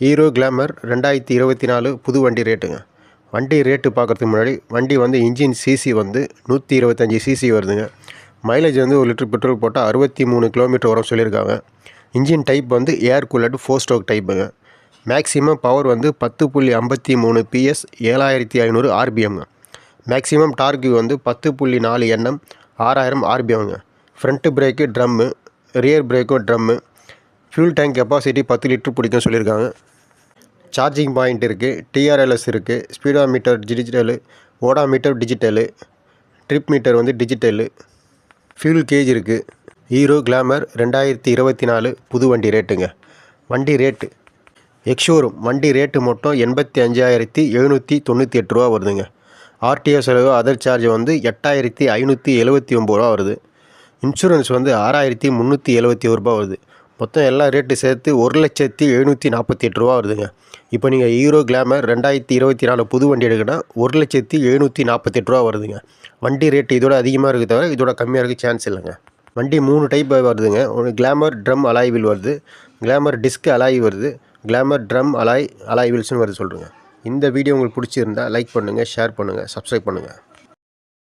Hero Glamour ரெண்டாயிரத்தி இருபத்தி நாலு புது வண்டி ரேட்டுங்க. வண்டி ரேட்டு பார்க்குறதுக்கு முன்னாடி வண்டி வந்து இன்ஜின் சிசி வந்து நூற்றி இருபத்தஞ்சி சிசி வருதுங்க. மைலேஜ் வந்து ஒரு லிட்டர் பெட்ரோல் போட்டால் அறுபத்தி மூணு கிலோமீட்டர் வரும் சொல்லியிருக்காங்க. இன்ஜின் டைப் வந்து ஏர் கூலர்டு ஃபோர் ஸ்டோக் டைப்புங்க. மேக்ஸிமம் பவர் வந்து பத்து புள்ளி ஐம்பத்தி மூணு பிஎஸ் ஏழாயிரத்தி ஐநூறு ஆர்பிஎம்ங்க மேக்ஸிமம் டார்க் வந்து பத்து புள்ளி நாலு எண்ணம் ஆறாயிரம் ஆர்பிஎம்ங்க ஃப்ரண்ட்டு பிரேக்கு ட்ரம்மு ரியர் பிரேக்கும் ட்ரம்மு ஃபியூல் டேங்க் கெப்பாசிட்டி பத்து லிட்டர் பிடிக்கும் சொல்லியிருக்காங்க. சார்ஜிங் பாயிண்ட் இருக்குது டிஆர்எல்எஸ் இருக்குது speedometer digital odometer digital trip meter வந்து டிஜிட்டலு ஃபியூல் கேஜ் இருக்குது ஹீரோ கிளாமர் ரெண்டாயிரத்தி இருபத்தி நாலு புது வண்டி ரேட்டுங்க வண்டி ரேட்டு எக்ஷோரூம் வண்டி ரேட்டு மட்டும் எண்பத்தி அஞ்சாயிரத்தி எழுநூற்றி தொண்ணூற்றி எட்டு ரூபா வருதுங்க. ஆர்டிஓ செலவு அதர் சார்ஜ் வந்து எட்டாயிரத்தி ஐநூற்றி எழுபத்தி ஒம்பது ரூபா வருது. இன்சூரன்ஸ் வந்து ஆறாயிரத்தி முந்நூற்றி எழுபத்தி ஒரு ரூபா வருது. மொத்தம் எல்லா ரேட்டு சேர்த்து ஒரு லட்சத்தி எழுநூற்றி நாற்பத்தி எட்டு ரூபா வருதுங்க. இப்போ நீங்கள் ஹீரோ கிளாமர் ரெண்டாயிரத்தி இருபத்தி நாலு புது வண்டி எடுக்கணும்னா ஒரு லட்சத்தி எழுநூற்றி நாற்பத்தெட்டு ரூபா வருதுங்க. வண்டி ரேட்டு இதோட அதிகமாக இருக்குது தவிர இதோட கம்மியாக இருக்க சான்ஸ் இல்லைங்க. வண்டி மூணு டைப் வருதுங்க. ஒன்று கிளாமர் ட்ரம் அலாய்வில் வருது. கிளாமர் டிஸ்க் அலாய் வருது. கிளாமர் ட்ரம் அலாய் அலாய்வில்ஸ்னு வருது சொல்கிறேங்க இந்த வீடியோ உங்களுக்கு பிடிச்சிருந்தா லைக் பண்ணுங்கள் ஷேர் பண்ணுங்கள் சப்ஸ்கிரைப் பண்ணுங்கள்